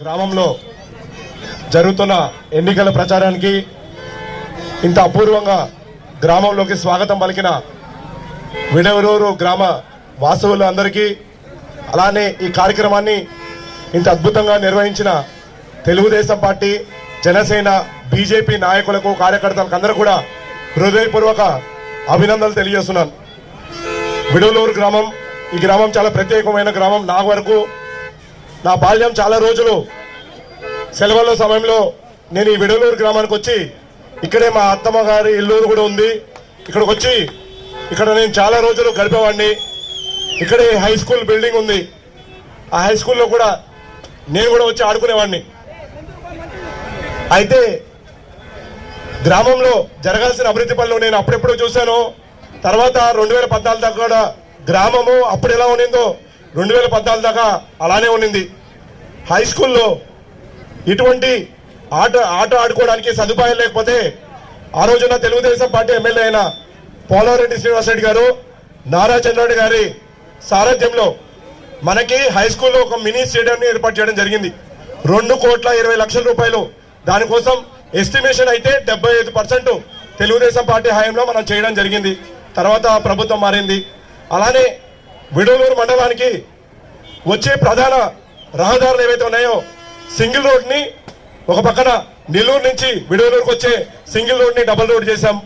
గ్రామంలో జరుగుతున్న ఎన్నికల ప్రచారానికి ఇంత అపూర్వంగా గ్రామంలోకి స్వాగతం పలికిన విడవరూరు గ్రామ వాస్తవులు అందరికీ అలానే ఈ కార్యక్రమాన్ని ఇంత అద్భుతంగా నిర్వహించిన తెలుగుదేశం పార్టీ జనసేన బీజేపీ నాయకులకు కార్యకర్తలకు అందరూ కూడా హృదయపూర్వక అభినందనలు తెలియజేస్తున్నాను. విడవలూరు గ్రామం ఈ గ్రామం చాలా ప్రత్యేకమైన గ్రామం. నా వరకు నా బాల్యం చాలా రోజులు. సెలవుల సమయంలో నేను ఈ విడలూరు గ్రామానికి వచ్చి ఇక్కడే మా అత్తమ్మ గారి ఇల్లూరు కూడా ఉంది. ఇక్కడికి వచ్చి ఇక్కడ నేను చాలా రోజులు గడిపేవాడిని. ఇక్కడే హై స్కూల్ బిల్డింగ్ ఉంది. ఆ హై స్కూల్లో కూడా నేను కూడా వచ్చి ఆడుకునేవాడిని. అయితే గ్రామంలో జరగాల్సిన అభివృద్ధి పనులు నేను అప్పుడెప్పుడు చూశాను. తర్వాత రెండు వేల పద్నాలుగు దాకా కూడా గ్రామము అప్పుడు ఎలా ఉండిందో రెండు వేల పద్నాలుగు దాకా అలానే ఉన్నింది. హై స్కూల్లో ఇటువంటి ఆట ఆట ఆడుకోవడానికి సదుపాయం లేకపోతే ఆ రోజున తెలుగుదేశం పార్టీ ఎమ్మెల్యే అయిన పోలారెడ్డి శ్రీనివాసరెడ్డి గారు నారా చంద్రరెడ్డి గారి సారథ్యంలో మనకి హై స్కూల్లో ఒక మినీ స్టేడియం ఏర్పాటు చేయడం జరిగింది. రెండు కోట్ల ఇరవై లక్షల రూపాయలు. దానికోసం ఎస్టిమేషన్ అయితే డెబ్బై ఐదు పర్సెంట్ తెలుగుదేశం పార్టీ హయాంలో మనం చేయడం జరిగింది. తర్వాత ప్రభుత్వం మారింది. అలానే విడవలూరు మండలానికి వచ్చే ప్రధాన రహదారులు ఏవైతే ఉన్నాయో సింగిల్ రోడ్ని ఒక పక్కన నెల్లూరు నుంచి విడలూరుకు వచ్చే సింగిల్ రోడ్ని డబుల్ రోడ్ చేశాం.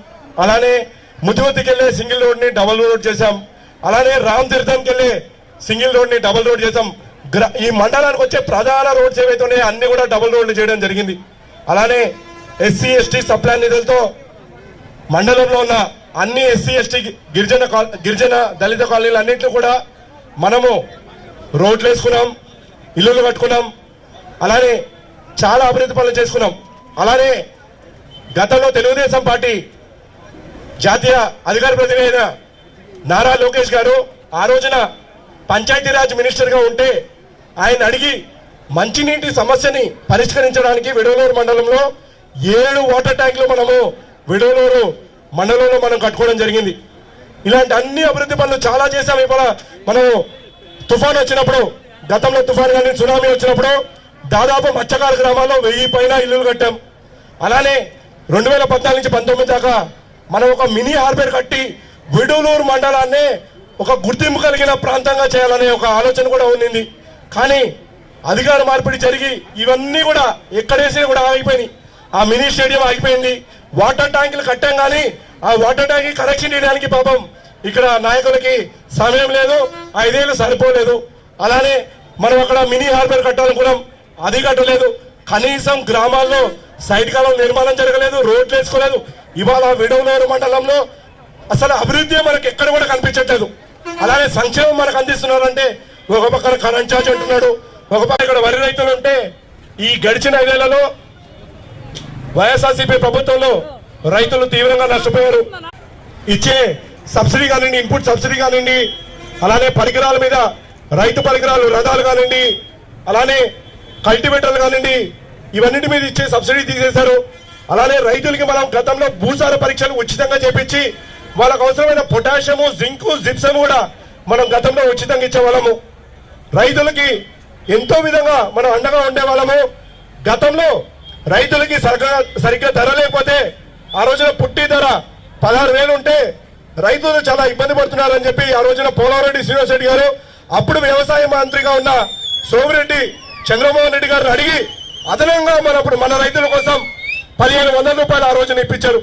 అలానే ముదివత్తికి వెళ్ళే సింగిల్ రోడ్ని డబుల్ రోడ్ చేశాం. అలానే రామ్ తీర్థంకి వెళ్ళే సింగిల్ రోడ్ని డబుల్ రోడ్ చేశాం. ఈ మండలానికి వచ్చే ప్రధాన రోడ్స్ ఏవైతే ఉన్నాయో అన్ని కూడా డబుల్ రోడ్లు చేయడం జరిగింది. అలానే ఎస్సీ ఎస్టీ సప్లాన్ నిధులతో మండలంలో ఉన్న అన్ని ఎస్సీ ఎస్టీ గిరిజన కాల- గిరిజన దళిత కాలనీలు అన్నింటిలో కూడా మనము రోడ్లు వేసుకున్నాం ఇల్లులు కట్టుకున్నాం అలానే చాలా అభివృద్ధి పనులు చేసుకున్నాం. అలానే గతంలో తెలుగుదేశం పార్టీ జాతీయ అధికార ప్రతినిధి అయిన నారా లోకేష్ గారు ఆ రోజున పంచాయతీరాజ్ మినిస్టర్గా ఉంటే ఆయన అడిగి మంచినీటి సమస్యని పరిష్కరించడానికి విడవలూరు మండలంలో ఏడు వాటర్ ట్యాంకులు మనము విడవలూరు మండలంలో మనం కట్టుకోవడం జరిగింది. ఇలాంటి అన్ని అభివృద్ధి పనులు చాలా చేశాం. ఇవాళ మనం తుఫాన్ వచ్చినప్పుడు గతంలో తుఫాన్ కానీ సునామీ వచ్చినప్పుడు దాదాపు మత్స్యకార గ్రామాల్లో వెయ్యి పైన ఇల్లులు కట్టాం. అలానే రెండు వేల పద్నాలుగు నుంచి పంతొమ్మిది దాకా మనం ఒక మినీ హార్బర్ కట్టి విడులూరు మండలాన్ని ఒక గుర్తింపు కలిగిన ప్రాంతంగా చేయాలనే ఒక ఆలోచన కూడా ఉండింది. కానీ అధికార మార్పిడి జరిగి ఇవన్నీ కూడా ఎక్కడేసి కూడా ఆగిపోయినాయి. ఆ మినీ స్టేడియం ఆగిపోయింది. వాటర్ ట్యాంకులు కట్టాం కానీ ఆ వాటర్ ట్యాంక్ కనెక్షన్ ఇవ్వడానికి పాపం ఇక్కడ నాయకులకి సమయం లేదు ఐదేళ్ళు సరిపోలేదు. అలానే మనం అక్కడ మినీ హార్బర్ కట్టాలనుకున్నాం అది కట్టలేదు. కనీసం గ్రామాల్లో సైడ్ కాలం నిర్మాణం జరగలేదు రోడ్లు వేసుకోలేదు. ఇవాళ విడవలూరు మండలంలో అసలు అభివృద్ధి మనకు ఎక్కడ కూడా కనిపించట్లేదు. అలానే సంక్షేమం మనకు అందిస్తున్నారంటే ఒక పక్కన కరెంట్ ఛార్జ్ అంటున్నాడు ఒక పక్క ఇక్కడ వరి రైతులు ఉంటే ఈ గడిచిన ఐదేళ్ళలో వైఎస్ఆర్సీపీ ప్రభుత్వంలో రైతులు తీవ్రంగా నష్టపోయారు. ఇచ్చే సబ్సిడీ కానివ్వండి ఇన్పుట్ సబ్సిడీ కానివ్వండి అలానే పరికరాల మీద రైతు పరికరాలు రథాలు కానివ్వండి అలానే కల్టివేటర్లు కానివ్వండి ఇవన్నిటి మీద ఇచ్చే సబ్సిడీ తీసేశారు. అలానే రైతులకి మనం గతంలో భూసార పరీక్షలు ఉచితంగా చేపించి వాళ్ళకు అవసరమైన పొటాషియము జింకు జిప్సమ్ కూడా మనం గతంలో ఉచితంగా ఇచ్చేవాళ్ళము. రైతులకి ఎంతో విధంగా మనం అండగా ఉండేవాళ్ళము. గతంలో రైతులకి సరిగ్గా సరిగ్గా ధర లేకపోతే ఆ రోజున పుట్టి ధర పదహారు వేలు ఉంటే రైతులు చాలా ఇబ్బంది పడుతున్నారని చెప్పి ఆ రోజున పోలారెడ్డి శ్రీనివాస్ రెడ్డి గారు అప్పుడు వ్యవసాయ మంత్రిగా ఉన్న సోమిరెడ్డి చంద్రమోహన్ రెడ్డి గారిని అడిగి అదనంగా మన అప్పుడు మన రైతుల కోసం పదిహేను వందల రూపాయలు ఆ రోజున ఇప్పించారు.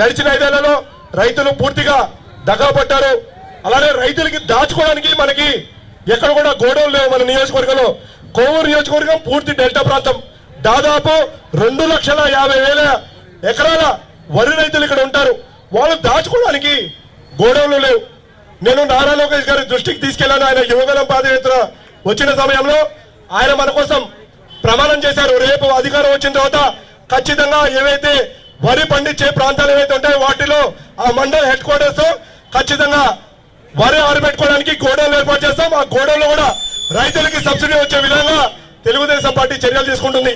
గడిచిన ఐదేళ్ళలో రైతులు పూర్తిగా దగాపడ్డారు అలానే రైతులకి దాచుకోవడానికి మనకి ఎక్కడ కూడా గోడౌన్ లేవు మన నియోజకవర్గంలో. కోవూరు నియోజకవర్గం పూర్తి డెల్టా ప్రాంతం. దాదాపు రెండు లక్షల యాభై వేల ఎకరాల వరి రైతులు ఇక్కడ ఉంటారు. వాళ్ళు దాచుకోవడానికి గోడౌన్లు లేవు. నేను నారా లోకేష్ గారి దృష్టికి తీసుకెళ్ళాను ఆయన యువగలం పాదయాత్ర వచ్చిన సమయంలో ఆయన మన కోసం ప్రమాణం చేశారు. రేపు అధికారం వచ్చిన తర్వాత ఖచ్చితంగా ఏవైతే వరి పండించే ప్రాంతాలు ఏవైతే ఉంటాయో వాటిలో ఆ మండల్ హెడ్ క్వార్టర్స్ ఖచ్చితంగా వరి ఆరబెట్టుకోవడానికి గోడౌన్లు ఏర్పాటు చేస్తాం. ఆ గోడౌన్లో కూడా రైతులకి సబ్సిడీ వచ్చే విధంగా తెలుగుదేశం పార్టీ చర్యలు తీసుకుంటుంది.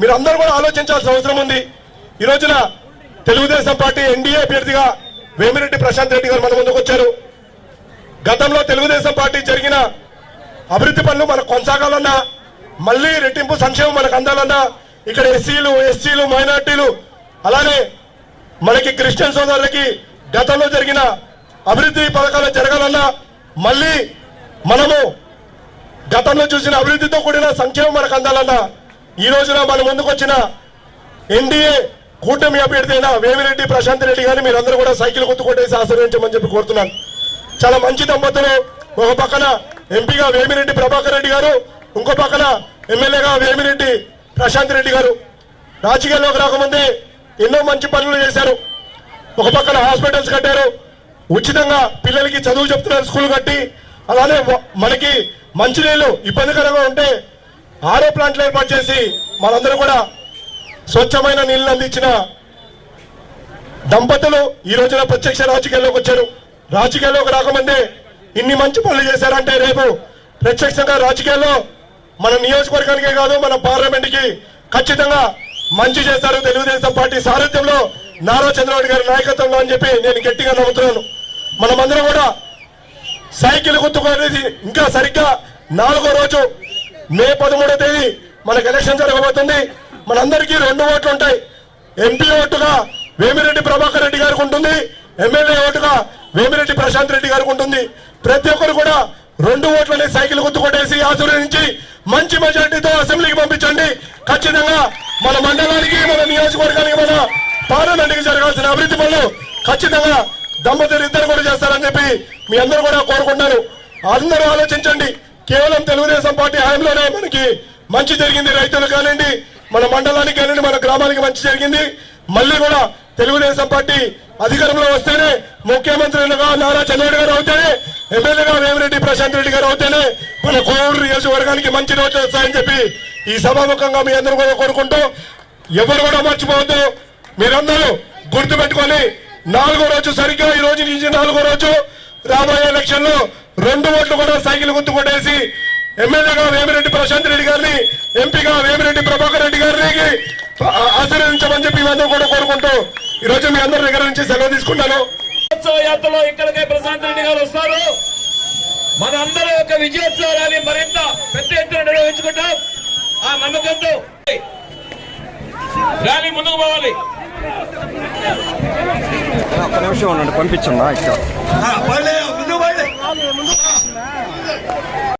మీరు అందరూ కూడా ఆలోచించాల్సిన అవసరం ఉంది. ఈ రోజున తెలుగుదేశం పార్టీ ఎన్డీఏ అభ్యర్థిగా వేమిరెడ్డి ప్రశాంత్ రెడ్డి గారు మన ముందుకు వచ్చారు. గతంలో తెలుగుదేశం పార్టీ జరిగిన అభివృద్ధి పనులు మనకు కొనసాగాలన్నా మళ్ళీ రెట్టింపు సంక్షేమం మనకు అందాలన్నా ఇక్కడ ఎస్సీలు ఎస్సీలు మైనార్టీలు అలానే మనకి క్రిస్టియన్ సోదరులకి గతంలో జరిగిన అభివృద్ధి పథకాలు జరగాలన్నా మళ్ళీ మనము గతంలో చూసిన అభివృద్ధితో కూడిన సంక్షేమం మనకు అందాలన్నా ఈ రోజున మన ముందుకు వచ్చిన ఎన్డీఏ కూటమి అభ్యర్థి అయిన వేమిరెడ్డి ప్రశాంత్ రెడ్డి గారిని మీరందరూ కూడా సైకిల్ గుర్తు ఆశీర్వించమని చెప్పి కోరుతున్నాను. చాలా మంచి దంపతులు. ఒక పక్కన ఎంపీగా వేమిరెడ్డి ప్రభాకర్ రెడ్డి గారు ఇంకో పక్కన ఎమ్మెల్యేగా వేమిరెడ్డి ప్రశాంత్ రెడ్డి గారు. రాజకీయాల్లోకి రాకముందే ఎన్నో మంచి పనులు చేశారు. ఒక పక్కన హాస్పిటల్స్ కట్టారు. ఉచితంగా పిల్లలకి చదువు చెప్తున్నారు స్కూల్ కట్టి. అలానే మనకి మంచినీళ్ళు ఇబ్బందికరంగా ఉంటే ఆరో ప్లాంట్లు ఏర్పాటు చేసి మనందరూ కూడా స్వచ్ఛమైన నీళ్ళు అందించిన దంపతులు ఈ రోజున ప్రత్యక్ష రాజకీయాల్లోకి వచ్చారు. రాజకీయాల్లోకి రాకముందే ఇన్ని మంచి పనులు చేశారంటే రేపు ప్రత్యక్షంగా రాజకీయాల్లో మన నియోజకవర్గానికే కాదు మన పార్లమెంట్కి ఖచ్చితంగా మంచి చేస్తారు. తెలుగుదేశం పార్టీ సారథ్యంలో నారా చంద్రబాబు గారి నాయకత్వంలో అని చెప్పి నేను గట్టిగా నమ్ముతున్నాను. మనమందరం కూడా సైకిల్ గుర్తుకునేది ఇంకా సరిగ్గా నాలుగో రోజు మే పదమూడో తేదీ మనకు ఎలక్షన్ జరగబోతుంది. మనందరికీ రెండు ఓట్లు ఉంటాయి. ఎంపీ ఓటుగా వేమిరెడ్డి ప్రభాకర్ రెడ్డి గారికి ఉంటుంది. ఎమ్మెల్యే ఓటుగా వేమిరెడ్డి ప్రశాంత్ రెడ్డి గారికి ఉంటుంది. ప్రతి ఒక్కరు కూడా రెండు ఓట్లని సైకిల్ గుర్తు కొట్టేసి ఆశీర్వదించి మంచి మెజార్టీతో అసెంబ్లీకి పంపించండి. ఖచ్చితంగా మన మండలానికి మన నియోజకవర్గానికి మన పార్లమెంట్కి జరగాల్సిన అభివృద్ధి పనులు ఖచ్చితంగా దంపతులు ఇద్దరు కూడా చేస్తారని చెప్పి మీ అందరూ కూడా కోరుకుంటారు అందరూ ఆలోచించండి. కేవలం తెలుగుదేశం పార్టీ హయాంలోనే మనకి మంచి జరిగింది రైతులు కానివ్వండి మన మండలానికి కానివ్వండి మన గ్రామానికి మంచి జరిగింది. మళ్ళీ కూడా తెలుగుదేశం పార్టీ అధికారంలో వస్తేనే ముఖ్యమంత్రిగా నారా చంద్రబాబు గారు అవుతేనే ఎమ్మెల్యేగా వేమిరెడ్డి ప్రశాంత్ రెడ్డి గారు అవుతేనే మన కోవూరు నియోజకవర్గానికి మంచి రోజులు వస్తాయని చెప్పి ఈ సభాముఖంగా మీ అందరూ కూడా కోరుకుంటూ ఎవరు కూడా మర్చిపోవద్దు. మీరందరూ గుర్తుపెట్టుకొని నాలుగో రోజు సరిగ్గా ఈ రోజు నుంచి నాలుగో రోజు రాబోయే ఎలక్షన్లో రెండు ఓట్లు కూడా సైకిల్ గుర్తు కొట్టేసి ఎమ్మెల్యేగా వేమిరెడ్డి ప్రశాంత్ రెడ్డి గారిని ఎంపీగా వేమిరెడ్డి ప్రభాకర్ రెడ్డి గారిని ఆశీర్వదించమని చెప్పి మేమందరూ కూడా కోరుకుంటూ ఈ రోజు మీ అందరి దగ్గర నుంచి సెలవు తీసుకుంటాను. యాత్రలో ఇక్కడికే ప్రశాంత్ రెడ్డి గారు వస్తారు. మన అందరి యొక్క విజయోత్సవాన్ని మరింత పెద్ద ఎత్తున నిర్వహించుకుంటాం. ఆ నమ్మకంతో ర్యాలీ ముందుకు పోవాలి. ఒక్క నిమిషం ఉండండి పంపించండి ఇక్కడ. 我们都起来。